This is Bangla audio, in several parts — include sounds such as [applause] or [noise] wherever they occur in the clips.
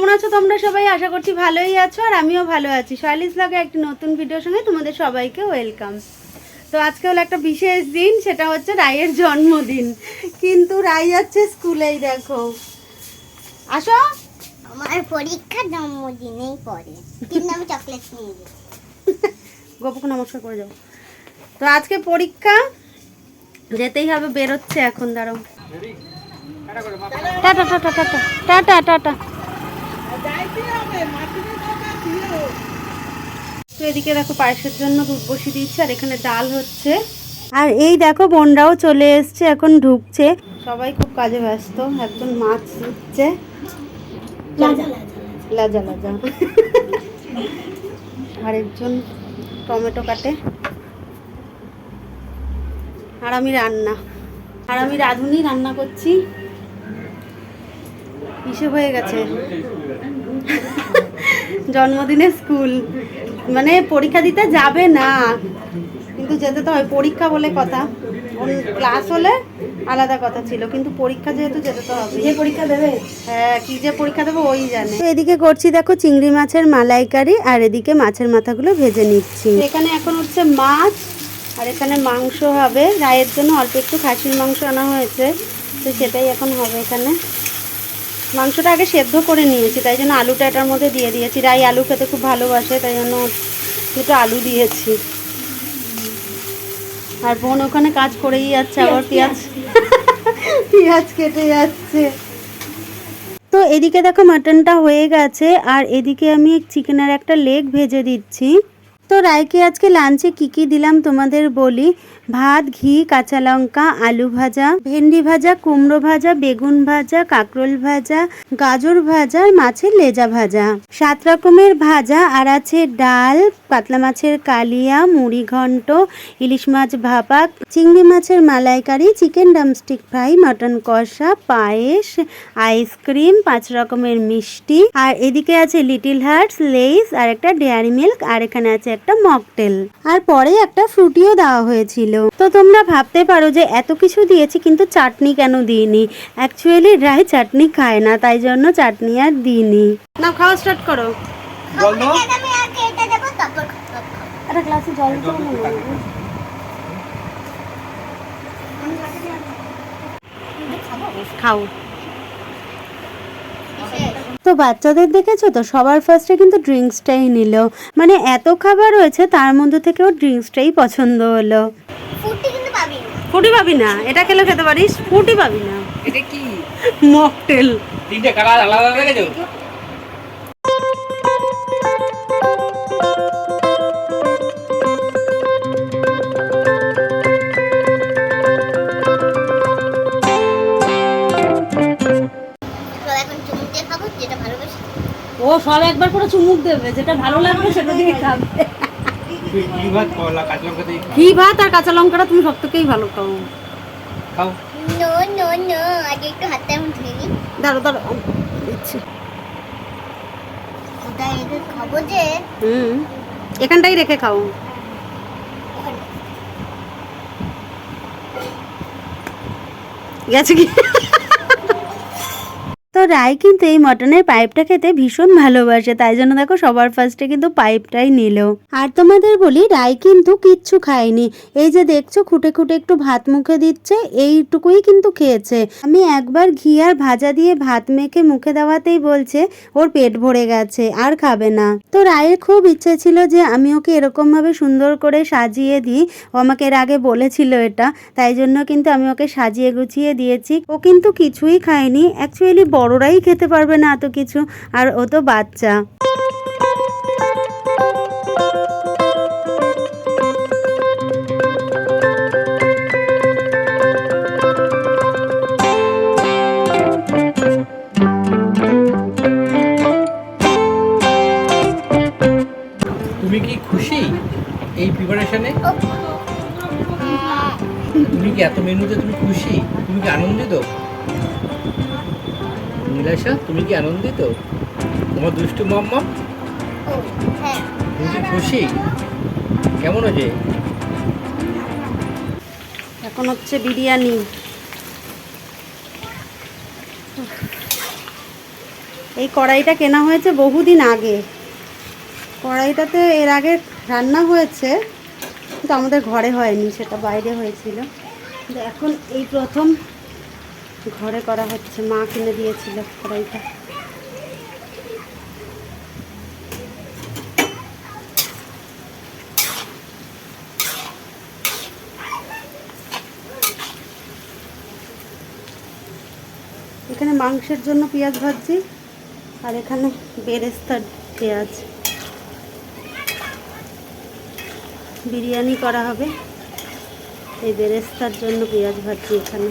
কেমন আছো তোমরা সবাই? আশা করছি ভালোই আছো আর আমিও ভালো আছি। শৈলিস ব্লগে একটি নতুন ভিডিওর সঙ্গে তোমাদের সবাইকে ওয়েলকাম তো আজকে হলো একটা বিশেষ দিন সেটা হচ্ছে রায়ের জন্মদিন। কিন্তু রাই যাচ্ছে স্কুলেই দেখো। আসো। আমার পরীক্ষা জন্মদিনেই পড়ে। কিন্তু আমি চকলেট নিয়ে যাই গোপুকে নমস্কার করে যাও। তো আজকে পরীক্ষা যেতেই হবে বেরোচ্ছে এখন দাঁড়াও। Tata tata tata tata tata. তো এদিকে দেখো পায়েসের জন্য দুধ বসিয়ে দিচ্ছে আর এখানে ডাল হচ্ছে। আর এই দেখো বোনরাও চলে এসছে এখন ঢুকছে। সবাই খুব কাজে ব্যস্ত একজন মাছ দিচ্ছে লাজা লাজা আরেকজন টমেটো কাটে। আর আমি রান্না। আর আমি রাঁধুনি রান্না করছি। হিসেব হয়ে গেছে। জন্মদিনে স্কুল। মানে পরীক্ষা দিতে যাবে না। কিন্তু যেতে তো হয় পরীক্ষা বলে কথা। ক্লাস হলে আলাদা কথা ছিল কিন্তু পরীক্ষা যেহেতু যেতে তো হবে। যে পরীক্ষা দেবে? হ্যাঁ কি যে পরীক্ষা দেবো ওই জানে। তো এদিকে করছি দেখো চিংড়ি মাছের মালাইকারি আর এদিকে মাছের মাথাগুলো ভেজে নিচ্ছি। এখানে এখন হচ্ছে মাছ আর এখানে মাংস হবে। রায়ের জন্য অল্প একটু খাসির মাংস আনা হয়েছে তো সেটাই এখন হবে এখানে। মাংসটা আগে সেদ্ধ করে নিয়েছি তাই জন্য আলুটা এটার মধ্যে দিয়ে দিয়েছি। রাই আলু খেতে খুব ভালোবাসে তাই জন্য দুটো আলু দিয়েছি। আর বোন ওখানে কাজ করেই যাচ্ছে আবার পেঁয়াজ। পেঁয়াজ [laughs] কেটে যাচ্ছে। তো এদিকে দেখো মাটনটা হয়ে গেছে আর এদিকে আমি চিকেনের একটা লেগ ভেজে দিচ্ছি। তো রায়কে আজকে লাঞ্চে কি কি দিলাম তোমাদের বলি? ভাত, ঘি, কাঁচা লঙ্কা, আলু ভাজা, ভেন্ডি ভাজা, কুমড়ো ভাজা, বেগুন ভাজা, কাঁকরোল ভাজা, গাজর ভাজা মাছের লেজা ভাজা। সাত রকমের ভাজা আর আছে ডাল, পাতলা মাছের কালিয়া, মুড়ি ঘন্ট, ইলিশ মাছ ভাপা, চিংড়ি মাছের মালাইকারি, চিকেন ডামস্টিক ফ্রাই মটন কষা, পায়েস, আইসক্রিম, পাঁচ রকমের মিষ্টি। আর এদিকে আছে লিটিল হার্টস, লেইস আর একটা ডেয়ারি মিল্ক। আর এখানে আছে একটা মকটেল। আর পরে একটা ফ্রুটিও দেওয়া হয়েছিল। তো তোমরা ভাবতে পারো যে এত কিছু দিয়েছি কিন্তু চাটনি কেন দিইনি? অ্যাকচুয়ালি রায় চাটনি খায় না তাই জন্য চাটনি আর দিইনি। না খাওয়া স্টার্ট করো। একটা গ্লাসে জল খাও। তো বাচ্চাদের দেখেছ তো? সবার ফার্স্টে কিন্তু ড্রিঙ্কসটাই নিল। মানে এত খাবার রয়েছে তার মধ্যে থেকে থেকেও ড্রিঙ্কসটাই পছন্দ হলো। ফুটি পাবি না। এটা খেলে খেতে পারিস? ফুটি পাবি না। এটা কি? মকটেল তিনটা কালার আলাদা আলাদা চুমুক দিয়ে খাব যেটা ভালোবাসি। ও সব একবার করে চুমুক দেবে যেটা ভালো লাগবে সেটা দিয়ে খাবে। কি ভাত আর কাঁচা লঙ্কাটা তুমি সব থেকেই ভালো খাও খাও। নো নো নো আগে একটু হাতটা আমি ধুয়ে নিই দাঁড়ো দাঁড়ো দিচ্ছি। ওটা একে খাব যে হুম এখানটাই রেখে খাও। গেছে কি? তো রায় কিন্তু এই মটনের পাইপটা খেতে ভীষণ ভালোবাসে, তাই জন্য দেখো সবার ফার্স্টে কিন্তু পাইপটাই নিল। আর তোমাদের বলি রায় কিন্তু কিচ্ছু খায়নি। এই যে দেখছ, খুঁটে খুঁটে একটু ভাত মুখে দিচ্ছে, এইটুকুই কিন্তু খেয়েছে। আমি একবার ঘি আর ভাজা দিয়ে ভাত মেখে মুখে দেওয়াতেই বলছে, ওর পেট ভরে গেছে, আর খাবে না। তো রায়ের খুব ইচ্ছে ছিল যে আমি ওকে এরকম ভাবে সুন্দর করে সাজিয়ে দিই। ও আমাকে এর আগে বলেছিল এটা, তাই জন্য কিন্তু আমি ওকে সাজিয়ে গুছিয়ে দিয়েছি। ও কিন্তু কিছুই খায়নি। অ্যাকচুয়ালি বড়রাই খেতে পারবে না এত কিছু, আর ও তো বাচ্চা। তুমি কি খুশি এই প্রিপারেশনে তুমি কি এত মেনুতে তুমি খুশি? তুমি কি আনন্দিত? নীলাশা, তুমি কি আনন্দিত? তোমার দুষ্টু মাম্মা? তুমি খুশি? কেমন হয়েছে এখন হচ্ছে বিরিয়ানি। এই কড়াইটা কেনা হয়েছে বহুদিন আগে। কড়াইটাতে এর আগে রান্না হয়েছে, কিন্তু আমাদের ঘরে হয়নি, সেটা বাইরে হয়েছিল। এখন এই প্রথম ঘরে করা হচ্ছে, মা কিনে দিয়েছিল কড়াইটা। এখানে মাংসের জন্য পেঁয়াজ ভাজছি, আর এখানে বেরেস্তার পেঁয়াজ। বিরিয়ানি করা হবে, এই বেরেস্তার জন্য পেঁয়াজ ভাজছি এখানে।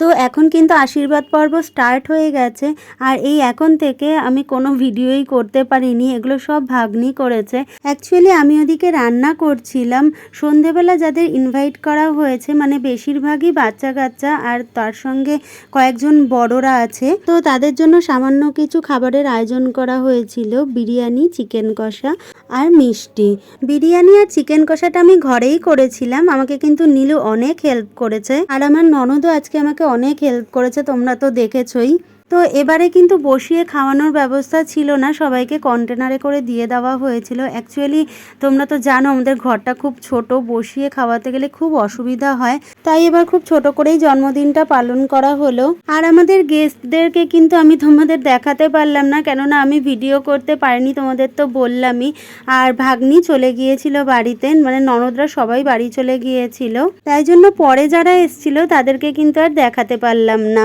তো এখন কিন্তু আশীর্বাদ পর্ব স্টার্ট হয়ে গেছে, আর এই এখন থেকে আমি কোনো ভিডিওই করতে পারিনি, এগুলো সব ভাগ্নি করেছে। অ্যাকচুয়ালি আমি ওদিকে রান্না করছিলাম, সন্ধেবেলা যাদের ইনভাইট করা হয়েছে মানে বেশিরভাগই বাচ্চা কাচ্চা আর তার সঙ্গে কয়েকজন বড়রা আছে, তো তাদের জন্য সামান্য কিছু খাবারের আয়োজন করা হয়েছিল, বিরিয়ানি, চিকেন কষা। আর মিষ্টি। বিরিয়ানি আর চিকেন কষাটা আমি ঘরেই করেছিলাম। আমাকে কিন্তু নীলু অনেক হেল্প করেছে। আর আমার ননদও আজকে আমাকে অনেক হেল্প করেছে, তোমরা তো দেখেছই। তো এবারে কিন্তু বসিয়ে খাওয়ানোর ব্যবস্থা ছিল না, সবাইকে কন্টেনারে করে দিয়ে দেওয়া হয়েছিল। অ্যাকচুয়ালি তোমরা তো জানো আমাদের ঘরটা খুব ছোট, বসিয়ে খাওয়াতে গেলে খুব অসুবিধা হয়। তাই এবার খুব ছোট করেই জন্মদিনটা পালন করা হলো। আর আমাদের গেস্টদেরকে কিন্তু আমি তোমাদের দেখাতে পারলাম না, কেননা আমি ভিডিও করতে পারিনি, তোমাদের তো বললামই। আর ভাগ্নি চলে গিয়েছিল বাড়িতে মানে ননদরা সবাই বাড়ি চলে গিয়েছিল। তাই জন্য পরে যারা এসছিল, তাদেরকে কিন্তু আর দেখাতে পারলাম না।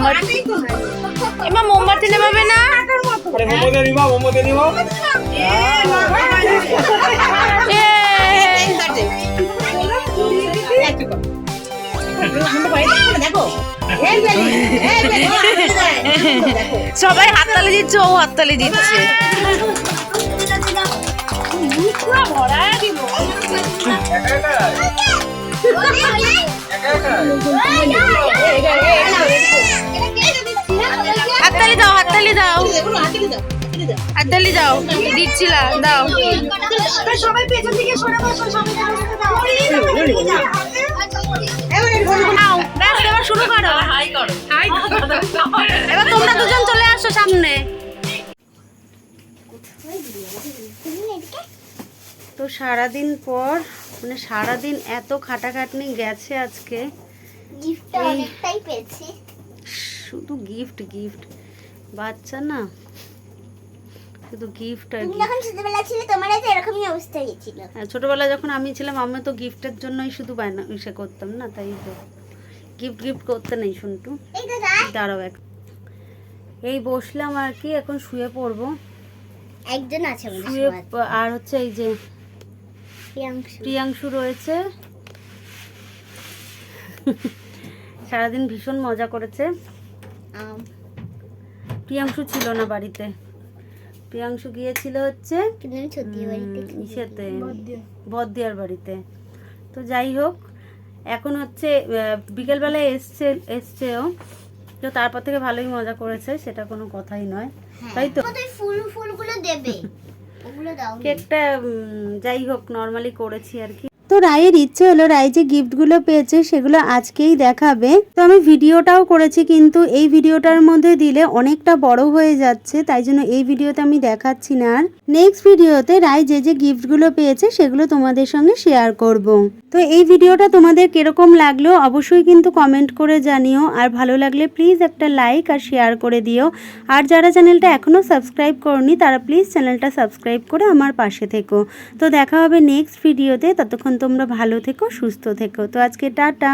মোমবাতি এমা মোমবাতি না? দিব দিব Yay! সবাই হাততালি দিচ্ছে ও হাততালি দিচ্ছে। হাততালি দাও হাততালি দাও। হাততালি দাও, দিচ্ছিলা, দাও। এবার দুজন চলে আসো সামনে। তো সারাদিন পর মানে সারাদিন এত খাটাখাটনি গেছে আজকে। গিফট অনেকটাই পেয়েছি। শুধু গিফট গিফট বাচ্চা না। শুধু গিফট আর। যখন ছোটবেলা ছিলে তোমার তো এরকমই অবস্থা হয়েছিল। আর ছোটবেলায় যখন আমি ছিলাম আমি তো গিফটের জন্যই শুধু বায়না ইসে করতাম না তাই তো। গিফট গিফট করতে নেই শুনটু। দাঁড়াও এক। এই বসলাম আর কি এখন শুয়ে পড়ব। একজন আছে শুয়ে আর হচ্ছে এই যে প্রিয়াংশু। প্রিয়াংশু রয়েছে। সারাদিন ভীষণ মজা করেছে। প্রিয়াংশু ছিল না বাড়িতে। প্রিয়াংশু গিয়েছিল হচ্ছে ইসেতে। বদিয়ার বাড়িতে। তো যাই হোক এখন হচ্ছে বিকেলবেলায় এসছে এসছেও তো তারপর থেকে ভালোই মজা করেছে সেটা কোনো কথাই নয়। তাই তো? ফুল ফুলগুলো দেবে। কেকটা যাই হোক নর্মালি করেছি আর কি। তো রায়ের ইচ্ছে হলো রায় যে গিফটগুলো পেয়েছে সেগুলো আজকেই দেখাবে। তো আমি ভিডিওটাও করেছি কিন্তু এই ভিডিওটার মধ্যে দিলে অনেকটা বড় হয়ে যাচ্ছে তাই জন্য এই ভিডিওতে আমি দেখাচ্ছি না আর। নেক্সট ভিডিওতে রায় যে যে গিফটগুলো পেয়েছে সেগুলো তোমাদের সঙ্গে শেয়ার করব। তো এই ভিডিওটা তোমাদের কীরকম লাগল অবশ্যই কিন্তু কমেন্ট করে জানিও। আর ভালো লাগলে প্লিজ একটা লাইক আর শেয়ার করে দিও। আর যারা চ্যানেলটা এখনও সাবস্ক্রাইব করনি, তারা প্লিজ চ্যানেলটা সাবস্ক্রাইব করে আমার পাশে থেকো। তো দেখা হবে নেক্সট ভিডিওতে ততক্ষণ তোমরা ভালো থেকো, সুস্থ থেকো। তো আজকে টাটা।